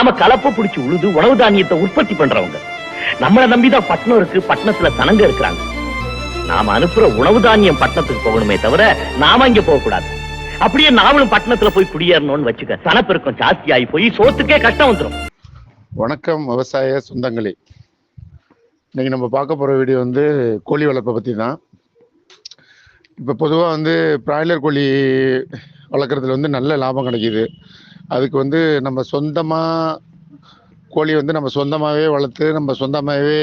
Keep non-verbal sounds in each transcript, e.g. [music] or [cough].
நாம கலப்பு பிடிச்சு உழுது உணவு தானியத்தை உற்பத்தி பண்றவங்க. நம்மள நம்பிதான் பட்டணம் இருக்கு பட்டணத்துல தனங்க இருக்கிறாங்க. நாம அனுப்புற உணவு தானியம் பட்டணத்துக்கு போகணுமே தவிர நாம இங்க போக கூடாது அப்படியே நாமளும் பட்டணத்துல போய் குடியேறணும்னு வச்சுக்க சனப்பெருக்கம் ஜாஸ்தி ஆகி போய் சோத்துக்கே கஷ்டம் வந்துரும். வணக்கம் விவசாய சொந்தங்களே. இன்னைக்கு நம்ம பார்க்க போற வீடியோ வந்து கோழி வளர்ப்பை பத்தி தான் இப்போ பொதுவாக வந்து பிராய்லர் கோழி வளர்க்குறதுல வந்து நல்ல லாபம் கிடைக்கிது. அதுக்கு வந்து நம்ம சொந்தமாக கோழி வந்து நம்ம சொந்தமாகவே வளர்த்து நம்ம சொந்தமாகவே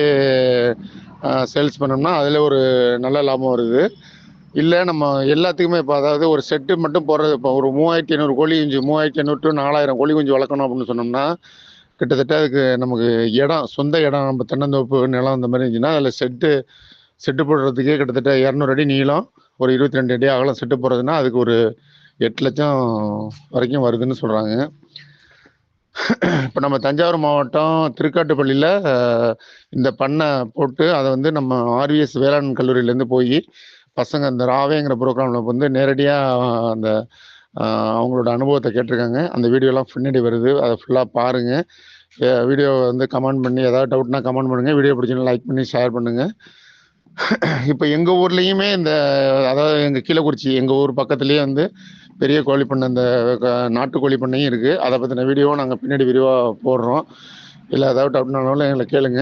சேல்ஸ் பண்ணோம்னா அதில் ஒரு நல்ல லாபம் வருது. இல்லை நம்ம எல்லாத்துக்குமே இப்போ அதாவது ஒரு செட்டு மட்டும் போடுறது இப்போ ஒரு மூவாயிரத்தி ஐநூறு கோழி குஞ்சு மூவாயிரத்தி ஐநூறு டு நாலாயிரம் கோழி குஞ்சு வளர்க்கணும் அப்படின்னு சொன்னோம்னா கிட்டத்தட்ட அதுக்கு நமக்கு இடம் சொந்த இடம் நம்ம தென்னந்தோப்பு நிலம் அந்த மாதிரி இருந்துச்சுன்னா அதில் செட்டு செட்டு போடுறதுக்கே கிட்டத்தட்ட இரநூறு அடி நீளம் ஒரு இருபத்தி ரெண்டு அடி அகலம் செட்டு போடுறதுன்னா அதுக்கு ஒரு எட்டு லட்சம் வரைக்கும் வருதுன்னு சொல்கிறாங்க இப்போ நம்ம தஞ்சாவூர் மாவட்டம் திருக்காட்டுப்பள்ளியில் இந்த பண்ணை போட்டு அதை வந்து நம்ம ஆர்விஎஸ் வேளாண் கல்லூரியிலேருந்து போய் பசங்க இந்த ராவேங்கிற ப்ரோக்ராமில் வந்து நேரடியாக அந்த அவங்களோட அனுபவத்தை கேட்டிருக்காங்க. அந்த வீடியோலாம் பின்னாடி வருது. அதை ஃபுல்லாக பாருங்கள் வீடியோ வந்து கமெண்ட் பண்ணி ஏதாவது டவுட்னா கமெண்ட் பண்ணுங்கள் வீடியோ பிடிச்சிங்கன்னா லைக் பண்ணி ஷேர் பண்ணுங்கள் [clears throat] இப்போ எங்கள் ஊர்லேயுமே இந்த அதாவது எங்கள் கீழக்குறிச்சி எங்கள் ஊர் பக்கத்துலேயே வந்து பெரிய கோழி பண்ணை இந்த நாட்டுக்கோழி நாட்டு கோழி பண்ணையும் இருக்குது அதை பற்றின வீடியோவும் நாங்கள் பின்னாடி விரிவாக போடுறோம். இல்லை ஏதாவது டவுட்னாலும் எங்களை கேளுங்க.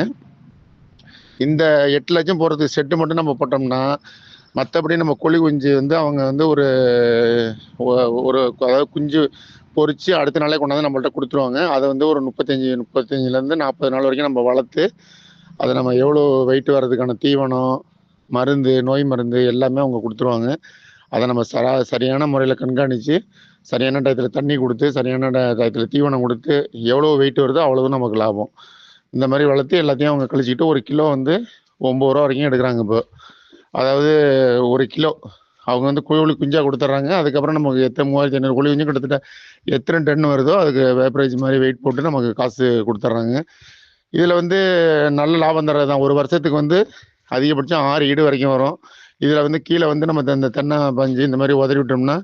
இந்த எட்டு லட்சம் போகிறதுக்கு செட்டு மட்டும் நம்ம போட்டோம்னா மற்றபடி நம்ம கோழி குஞ்சு வந்து அவங்க வந்து ஒரு ஒரு அதாவது குஞ்சு பொறிச்சு அடுத்த நாளே கொண்டாந்து நம்மள்ட்ட கொடுத்துருவாங்க. அதை வந்து ஒரு முப்பத்தஞ்சு முப்பத்தஞ்சுலேருந்து நாற்பது நாள் வரைக்கும் நம்ம வளர்த்து அதை நம்ம எவ்வளோ வெயிட் வர்றதுக்கான தீவனம் மருந்து நோய் மருந்து எல்லாமே அவங்க கொடுத்துருவாங்க. அதை நம்ம சரா சரியான முறையில் கண்காணித்து சரியான டயத்தில் தண்ணி கொடுத்து சரியான டயத்தில் தீவனம் கொடுத்து எவ்வளோ வெயிட் வருதோ அவ்வளோதான் நமக்கு லாபம். இந்த மாதிரி வளர்த்து எல்லாத்தையும் அவங்க கழிச்சிக்கிட்டு ஒரு கிலோ வந்து ஒம்பது ரூபா வரைக்கும் எடுக்கிறாங்க இப்போ. அதாவது ஒரு கிலோ. அவங்க வந்து கோழி குஞ்சாக கொடுத்துட்றாங்க. அதுக்கப்புறம் நமக்கு எத்தனை மூவாயிரத்தி ஐநூறு கோழி குஞ்சு கிட்டத்தட்ட எத்தனை டன் வருதோ அதுக்கு வேப்பரேஜ் மாதிரி வெயிட் போட்டு நமக்கு காசு கொடுத்துட்றாங்க. இதில் வந்து நல்ல லாபம் தர்றது தான். ஒரு வருஷத்துக்கு வந்து அதிகபட்சம் ஆறு ஈடு வரைக்கும் வரும். இதில் வந்து கீழே வந்து நம்ம இந்த தென்னை பஞ்சு இந்த மாதிரி உதறி விட்டோம்னா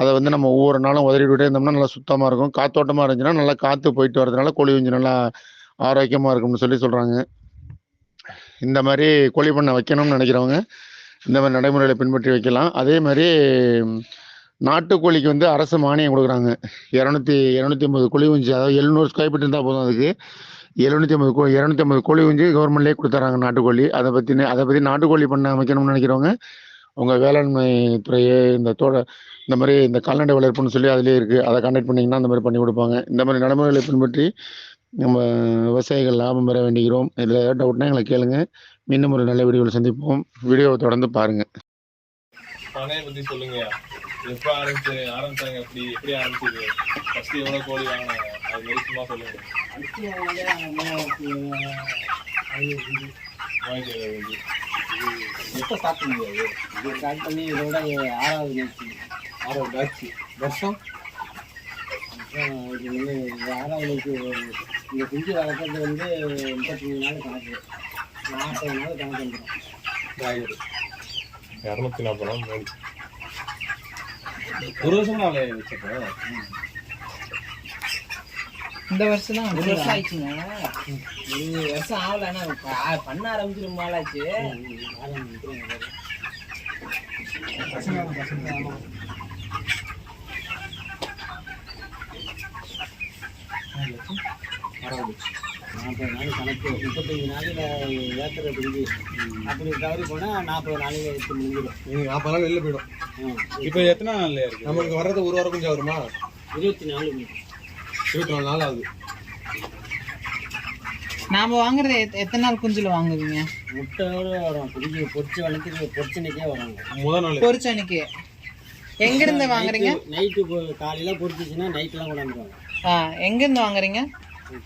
அதை வந்து நம்ம ஒவ்வொரு நாளும் உதறி விட்டே இருந்தோம்னா நல்லா சுத்தமாக இருக்கும். காத்தோட்டமாக இருந்துச்சுன்னா நல்லா காற்று போயிட்டு வரதுனால கோழி குஞ்சு நல்லா ஆரோக்கியமாக இருக்கும்னு சொல்லி சொல்கிறாங்க இந்த மாதிரி கோழி பண்ணை வைக்கணும்னு நினைக்கிறவங்க இந்த மாதிரி நடைமுறைகளை பின்பற்றி வைக்கலாம். அதே மாதிரி நாட்டுக்கோழிக்கு வந்து அரசு மானியம் கொடுக்குறாங்க. இரநூத்தி இரநூத்தி ஐம்பது கோழி குஞ்சு அதாவது எழுநூறு ஸ்கொயர் ஃபீட் இருந்தால் போதும் அதுக்கு. எழுநூத்தி ஐம்பது கோ இரநூத்தி ஐம்பது கோழி குஞ்சு கவர்மெண்ட்லேயே கொடுத்துறாங்க நாட்டுக்கோழி. அதை பற்றி அதை பற்றி நாட்டுக்கோழி பண்ண அமைக்கணும்னு நினைக்கிறவங்க உங்கள் வேளாண்மை துறையே இந்த தோட இந்த மாதிரி இந்த கால்நடை வளர்ப்புன்னு சொல்லி அதுலேயே இருக்குது அதை கான்டாக்ட் பண்ணிங்கன்னா அந்த மாதிரி பண்ணி கொடுப்பாங்க. இந்த மாதிரி நடைமுறைகளை பின்பற்றி நம்ம விவசாயிகள் லாபம் பெற வேண்டிக்கிறோம். இதில் ஏதாவது டவுட்னா எங்களை கேளுங்க. மீண்டும் ஒரு நல்ல வீடியோவில் சந்திப்போம். வீடியோவை தொடர்ந்து பாருங்கள் பண்ணைய பத்தி சொல்லுங்க ஆரம்பிச்சு ஆரம்பிச்சாங்க? எப்படி எப்படி ஆரம்பிச்சது? ஃபஸ்ட்டு எவ்வளோ கோழி வாங்கினாங்க? அது மாதிரி சும்மா எப்போ ஸ்டார்ட் பண்ணது இது ஸ்டார்ட் பண்ணி இதோட ஆறாவது நிகழ்ச்சி ஆறாவது பேட்ச் வருஷம் இது வந்து ஆறாவது நிகழ்ச்சி இந்த குஞ்சு வளர்க்குறது வந்து முப்பத்தி மூணு நாள் கணக்கு நாற்பது நாள் கணக்கு வந்துடும் இருநூத்தி நாற்பது நாள் ஒரு வருஷம் நாள் வச்சுக்கோ இந்த வருஷம் தான் ஒரு வருஷம் ஆயிடுச்சுங்க இருபது வருஷம் ஆகல. ஆனா ப- பண்ண ஆரம்பிச்சு ரொம்ப நாளாச்சு நாற்பது நாள் கணக்கு முப்பத்தஞ்சு நாளில் ஏற்றுற குஞ்சு அப்படி தவறி போனால் நாற்பது நாளைக்கு எடுத்து முடிஞ்சிடும் நீங்க நாற்பது நாள் வெளில போயிடும். இப்போ எத்தனை இருக்கு? நம்மளுக்கு வர்றது ஒரு வாரம் கொஞ்சம் வருமா? இருபத்தி நாலு இருபத்தி நாலு நாள் ஆகுது. நாம வாங்குறது எத்- எத்தனை நாள் குஞ்சுல வாங்குவீங்க? முட்டையோடு வரும். குஞ்சு பொரிச்சு வளர்த்து பொரிச்சனைக்கே வரும். முதல் நாள். பொரிச்ச அன்னைக்கு எங்க இருந்து வாங்குறீங்க? நைட்டு காலையில பொரிச்சிச்சுன்னா நைட்லாம் கொண்டாந்துருவாங்க ஆ, எங்க இருந்து வாங்குறீங்க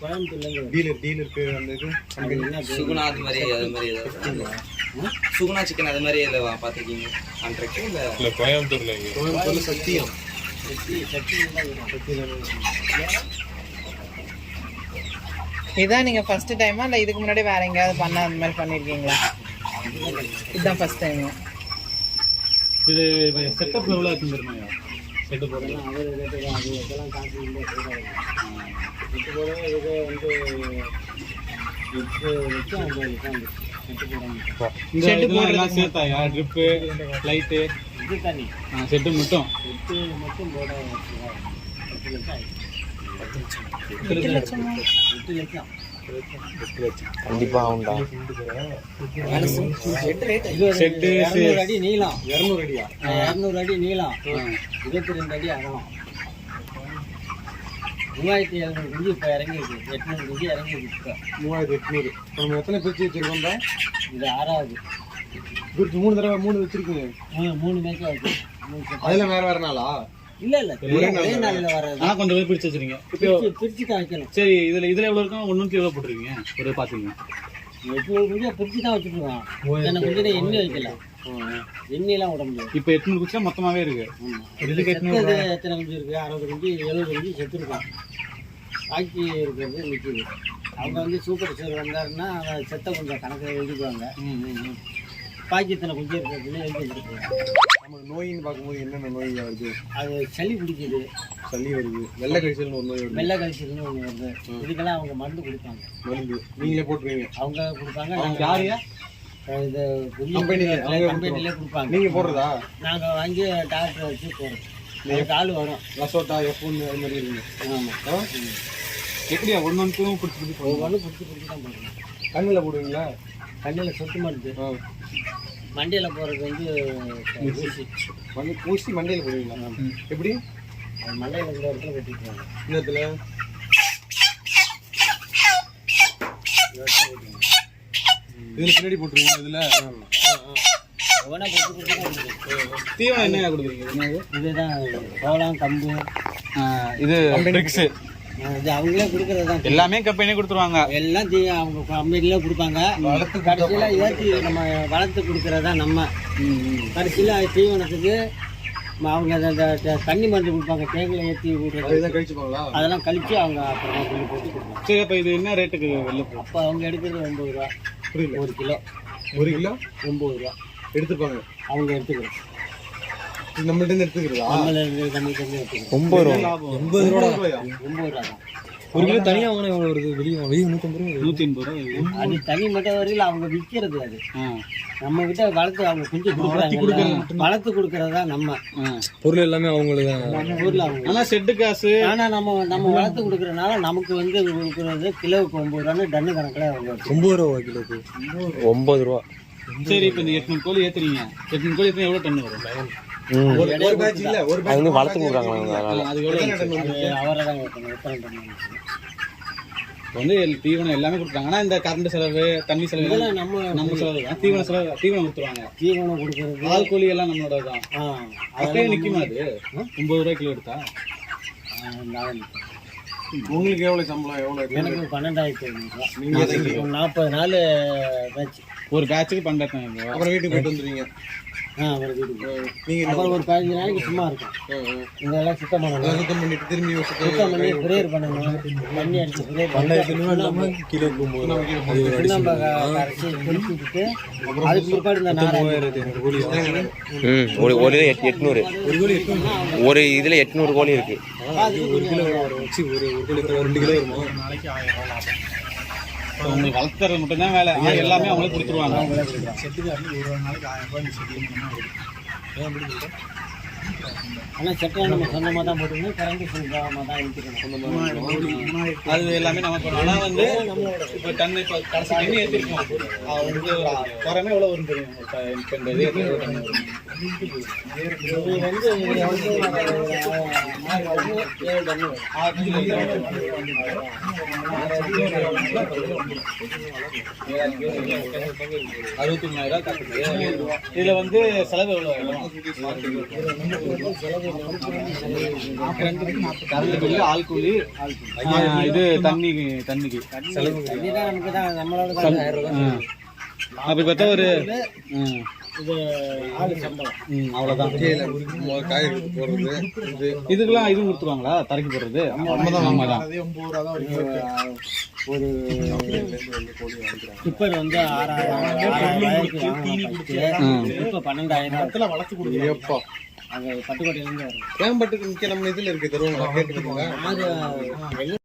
கோயம்புத்தூர்லேருந்து டீலர் டீலருக்கு அந்த இது? சுகுணா அது மாதிரி அது மாதிரி ஏதாவது சுகுணா சிக்கன் அது மாதிரி இதில் பார்த்துருக்கீங்க? கான்ட்ராக்ட் இல்லை இல்ல கோயம்புத்தூர்ல கோயம்புத்தூர்ல சத்தியம். சக்தி சக்தி தான் வரும். இதான் நீங்க ஃபர்ஸ்ட் டைமா இல்ல இதுக்கு முன்னாடி வேற எங்கேயாவது பண்ண அந்த மாதிரி பண்ணிருக்கீங்களா? இதுதான் ஃபர்ஸ்ட் டைம் இது செட்டப் எவ்வளோ இருக்குன்னு தெரியுமா? செட்டு போடுறது இதெல்லாம் அவர் கேட்டு அது இதெல்லாம் காசு இல்லை போடாது செட்டு எல்லாம் சேர்த்தாயா ட்ரிப்பு லைட்டு இது தண்ணி. செட்டு மட்டும். எட்டு மட்டும் போட எட்டு லட்சம். எட்டு லட்சமா. எட்டு லட்சம். கண்டிப்பா உண்டா. செட்டு, இரநூறு அடி நீளம். இரநூறு அடியா? இரநூறு அடி நீளம். இருபத்தி ரெண்டு அடி அகலம். மூவாயிரத்தி எழுநூறு குஞ்சு இப்போ இறங்கிருக்கு எட்நூறு குஞ்சு இறங்கிருக்கு இப்போ. மூவாயிரத்தி எட்நூறு. நம்ம எத்தனை பிரிச்சு வச்சிருக்கோம்டா இது ஆறாவது. பிரிச்சு மூணு தடவை மூணு வச்சிருக்கீங்க. மூணு மேட்ச் set. அதுல வேற வேற நாளா? இல்ல இல்ல ஒரே நாளில் வர்றது. ஆனா கொஞ்சம் பேர் பிரிச்சு வச்சிருக்கீங்க பிரிச்சு பிரிச்சு தான் வைக்கணும் சரி இதுல இதுல எவ்வளவு இருக்கும் ஒண்ணுக்கு எவ்வளவு போட்டுருக்கீங்க? ஒரு பாத்துக்கீங்க. எட்நூறு குஞ்சா பிரிச்சு தான் வச்சுருக்கோம். எனக்கு குஞ்சு எண்ணி வைக்கல. எண்ணிலாம் விட முடியாது. இப்ப எட்நூறு குச்சா மொத்தமாவே இருக்கு. இதுக்கு எட்நூறு எத்தனை குஞ்சு இருக்கு? அறுபது குஞ்சு எழுபது குஞ்சு செத்துருக்கோம் பாக்கி இருக்கிறது நிற்கிது அவங்க வந்து சூப்பர் ஸ்டோர் வந்தாருன்னா செத்த கொஞ்சம் கணக்கு எழுதிக்குவாங்க. பாக்கி இத்தனை குஞ்சு இருக்கிறதுன்னு எழுதி நமக்கு நோயின்னு பார்க்கும்போது என்னென்ன நோய் வருது? அது சளி பிடிக்குது. சளி வருது. வெள்ளை கழிச்சல்னு ஒரு நோய் வருது. வெள்ளை கழிச்சல்னு ஒன்று வருது. இதுக்கெல்லாம் அவங்க மருந்து கொடுப்பாங்க. மருந்து. நீங்களே போட்டுருவீங்க. அவங்க கொடுப்பாங்க அவங்க யாரையா இது கம்பெனில, அவங்க கம்பெனிலே கொடுப்பாங்க. நீங்க போடுறதா? நாங்கள் வாங்கி டாக்டர் வச்சு போடுறோம். அதுக்கு ஆள் வரும். லசோட்டா எஃப்ஒன்னு அது மாதிரி இருங்க. ஆமாம் எப்படியா? ஒன்னொன்னுக்கும் பிடிச்சி பிடிச்சி ஒவ்வொன்றும் பிடிச்சி பிடிச்சி தான் போடுறோம். கண்ணில் போடுவீங்களா? கண்ணில் சொட்டு மருந்து. மண்டையில் போகிறது வந்து ஊசி மண்ணு ஊசி மண்டையில் போடுவீங்களா எப்படி? மண்டையில் இருக்கிற இடத்துல கட்டிட்டுருவாங்க இந்த இடத்துல இதுல பின்னாடி போட்டுருவீங்க இதுல? தீவனம் என்ன கொடுக்குறீங்க? இதுதான் சோளம் கம்பு இது பிரிக்ஸ் இது அவங்களே கொடுக்கறது தான். எல்லாமே கம்பெனியே கொடுத்துருவாங்க. எல்லாம் தீ அவங்க கம்பெனிலே கொடுப்பாங்க. கடைசியில் ஏற்றி நம்ம வளர்த்து கொடுக்கறது தான் நம்ம. கடைசியில் தீவனத்துக்கு அவங்க அந்த தண்ணி மருந்து கொடுப்பாங்க. தேங்கில் ஏற்றி விடுறது அதெல்லாம் கழிச்சு அவங்க அப்புறமா கொண்டு போட்டு கொடுப்பாங்க. சரி அப்ப இது என்ன ரேட்டுக்கு வெளில அப்போ அவங்க எடுக்கிறது ஒம்பது ரூபா. புரியல. ஒரு கிலோ. ஒரு கிலோ? ஒம்பது ரூபா. எடுத்துப்பாங்க அவங்க எடுத்துக்கிறோம் நம்மள்ட்ட இருந்து எடுத்துக்கிறதா? ஒன்பது ரூபா. எண்பது ரூபா ஒம்பது ரூபா தான் ஒரு கிலோ தனியா வாங்கினா எவ்வளவு வருது? வெளியே வெளியே நூற்றம்பது ரூபா நூத்தி எண்பது ரூபா அது தனி மட்டும் வரையில் அவங்க விற்கிறது அது. நம்ம கிட்ட வளர்த்து அவங்க குஞ்சு கொடுக்குறாங்க வளர்த்து கொடுக்கறது தான் நம்ம. பொருள் எல்லாமே அவங்களுக்கு அவங்க ஆனா செட்டு காசு. ஆனா நம்ம நம்ம வளர்த்து கொடுக்கறதுனால நமக்கு வந்து கொடுக்கறது கிலோவுக்கு ஒம்பது ரூபான்னு டன்னு கணக்கில் அவங்க. ஒன்பது ரூபா கிலோக்கு. ஒன்பது ரூபா. சரி இப்ப இந்த எட்நூறு கோழி ஏத்துறீங்க. எட்நூறு கோழி எத்தனை எவ்வளவு டன் வரும்? ஒரு ஒரு பேட்ச் இல்ல ஒரு அது வந்து வளர்த்து கொடுக்குறாங்க வந்து எல்- தீவனம் எல்லாமே கொடுத்தாங்க ஆனா இந்த கரண்ட் செலவு தண்ணி செலவு எல்லாம் நம்ம நம்ம செலவு தான். தீவன செலவு தீவனம் கொடுத்துருவாங்க. தீவனம் கொடுக்கறது. ஆள் கூலி எல்லாம் நம்மளோட தான். அப்படியே நிக்குமா அது? ஒன்பது ரூபாய் கிலோ எடுத்தா. உங்களுக்கு எவ்வளவு சம்பளம்? எவ்வளவு இருக்கு? எனக்கு பன்னெண்டாயிரத்தி ஐநூறுரூவா நாற்பது நாள் பேச்சு ஒரு பேட்சுக்கு ரூபாய் அப்புறம் வீட்டுக்கு போயிட்டு வந்துருவீங்க. ஆ அப்புறம் வீட்டுக்கு நீங்க என்ன அப்புறம் ஒரு பதினஞ்சு நாளைக்கு சும்மா இருக்கும். இதெல்லாம் சுத்தம் அதெல்லாம் பண்ணணும் சுத்தம் பண்ணிட்டு திரும்பி சுத்தம் பண்ணி பண்ணணும். தண்ணி அடிச்சு கரைச்சி அதுக்கு பிற்பாடு இந்த ஒரு ஒரு இது எட்- எட்நூறு. ஒரு இதுல எட்நூறு கோழி இருக்கு. ஒரு கிலோ வச்சு ஒரு ஒரு கிலோ ரெண்டு கிலோ வருமா? இப்ப உங்களுக்கு வளர்த்துறது மட்டும்தான் வேலை. எல்லாமே அவங்களே கொடுத்துருவாங்க. ஆனால் செட்டை நம்ம சொந்தமாக தான் போட்டுக்கணும். கரண்ட்டு சொந்தமாக தான் இழுத்துக்கணும். அது எல்லாமே நமக்கு ஆனால் வந்து இப்போ தண்ணி இப்போ கடைசி தண்ணி ஏற்றிருக்கோம் அது வந்து குறைமே எவ்வளோ வரும் தெரியும்? இப்போ இந்த இது அறுபத்தி மூணாயிரம் இதுல வந்து செலவு ஆயிடும் கரண்ட் பில்லு ஆள் கூலி இது தண்ணி தண்ணிக்கு செலவு. அப்படி பார்த்தா ஒரு இது ஆளு சம்பளம். ம், அவ்வளவுதான். காய் எடுத்து போடுறது இது. இதுக்கெல்லாம் இதுவும் கொடுத்துருவாங்களா? தரைக்கு போடுறது? ஆமாதான் ஒரு டிப்பர் வந்து ஆறாயிரம் ஆறாயிரம் ரூபாய்க்கு வாங்கினோம் first. இப்போ பன்னெண்டாயிரம். ஏப்பா அது பட்டுக்கோட்டையிலேருந்து வரும். கோயம்பேட்டுக்கு மிக்க நம்ம இதுல இருக்கு தருவாங்களா கேட்டு அது